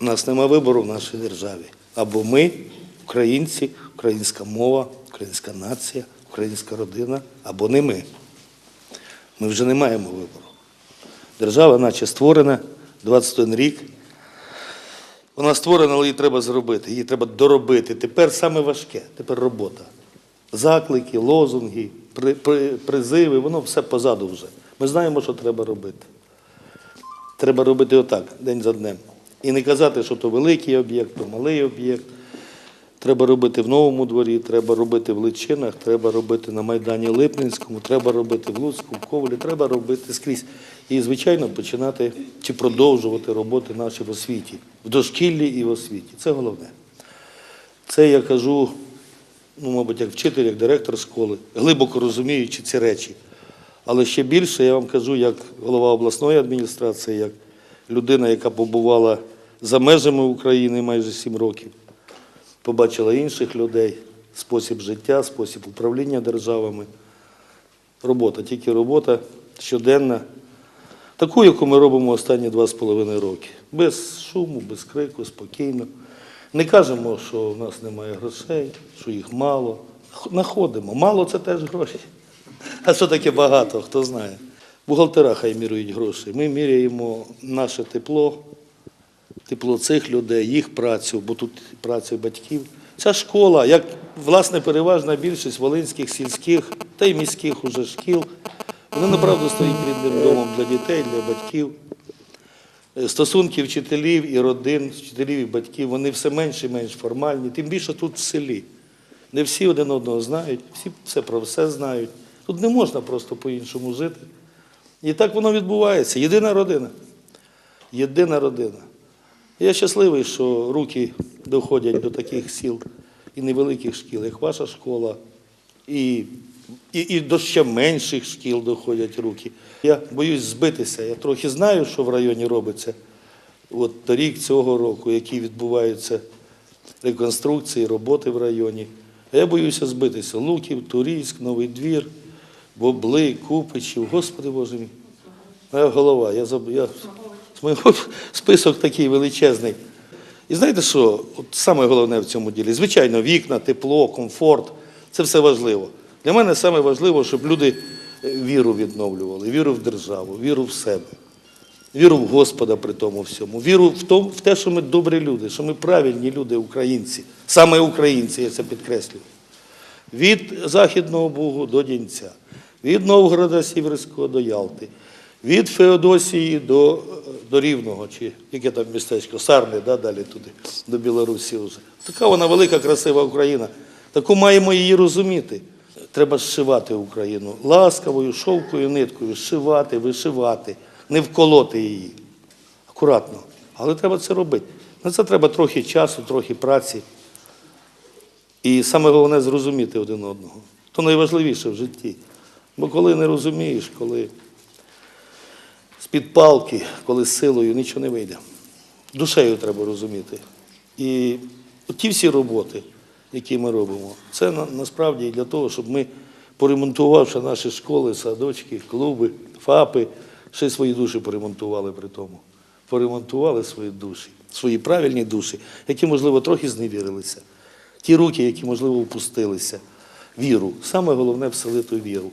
У нас нема вибору в нашій державі. Або ми, українці, українська мова, українська нація, українська родина, або не ми. Ми вже не маємо вибору. Держава, наче створена 21 рік. Вона створена, але її треба зробити, її треба доробити. Тепер саме важке, тепер робота. Заклики, лозунги, при, при, призиви, воно все позаду вже. Ми знаємо, що треба робити. Треба робити отак, день за днем. І не казати, що то великий об'єкт, то малий об'єкт. Треба робити в Новому дворі, треба робити в Личинах, треба робити на Майдані Липнинському, треба робити в Луцьку, в Ковалі, треба робити скрізь. І, звичайно, починати чи продовжувати роботи наші в освіті, в дошкіллі і в освіті. Це головне. Це я кажу, ну, мабуть, як вчитель, як директор школи, глибоко розуміючи ці речі. Але ще більше я вам кажу, як голова обласної адміністрації, як людина, яка побувала за межами України майже сім років, побачила інших людей, спосіб життя, спосіб управління державами. Робота, тільки робота щоденна, таку, яку ми робимо останні два з половиною роки. Без шуму, без крику, спокійно. Не кажемо, що в нас немає грошей, що їх мало. Находимо. Мало це теж гроші. А що таке багато, хто знає. Бухгалтера хай міряють гроші. Ми міряємо наше тепло, тепло цих людей, їх працю, бо тут праця батьків. Ця школа, як власне переважна більшість волинських сільських та й міських уже шкіл, вони направду стоїть рідним домом для дітей, для батьків. Е, Стосунки вчителів і родин, вчителів і батьків, вони все менш і менш формальні, тим більше тут в селі. Не всі один одного знають, всі все про все знають. Тут не можна просто по-іншому жити. І так воно відбувається. Єдина родина. Єдина родина. Я щасливий, що руки доходять до таких сіл і невеликих шкіл, як ваша школа, і, і, і до ще менших шкіл доходять руки. Я боюсь збитися. Я трохи знаю, що в районі робиться. От рік цього року, які відбуваються реконструкції, роботи в районі. А я боюся збитися. Луків, Турійськ, Новий двір, Бобли, Купичів. Господи Боже мій. Моя голова, я заб... я... список такий величезний. І знаєте що? От саме головне в цьому ділі, звичайно, вікна, тепло, комфорт це все важливо. Для мене саме важливо, щоб люди е, віру відновлювали, віру в державу, віру в себе, віру в Господа при тому всьому, віру в, том, в те, що ми добрі люди, що ми правильні люди, українці, саме українці, я це підкреслюю. Від Західного Бугу до Дінця, від Новгорода Сіверського до Ялти, від Феодосії до, до Рівного, чи яке там містечко, Сарни, да, далі туди, до Білорусі вже. Така вона велика, красива Україна. Таку маємо її розуміти. Треба зшивати Україну ласкавою, шовкою, ниткою, зшивати, вишивати, не вколоти її. Акуратно. Але треба це робити. На це треба трохи часу, трохи праці. І саме головне зрозуміти один одного. То найважливіше в житті. Бо коли не розумієш, коли з-під палки, коли силою нічого не вийде. Душею треба розуміти. І ті всі роботи, які ми робимо, це насправді для того, щоб ми, поремонтувавши наші школи, садочки, клуби, ФАПи, ще й свої душі поремонтували при тому. Поремонтували свої душі, свої правильні душі, які, можливо, трохи зневірилися. Ті руки, які, можливо, впустилися. Віру. Саме головне вселити віру.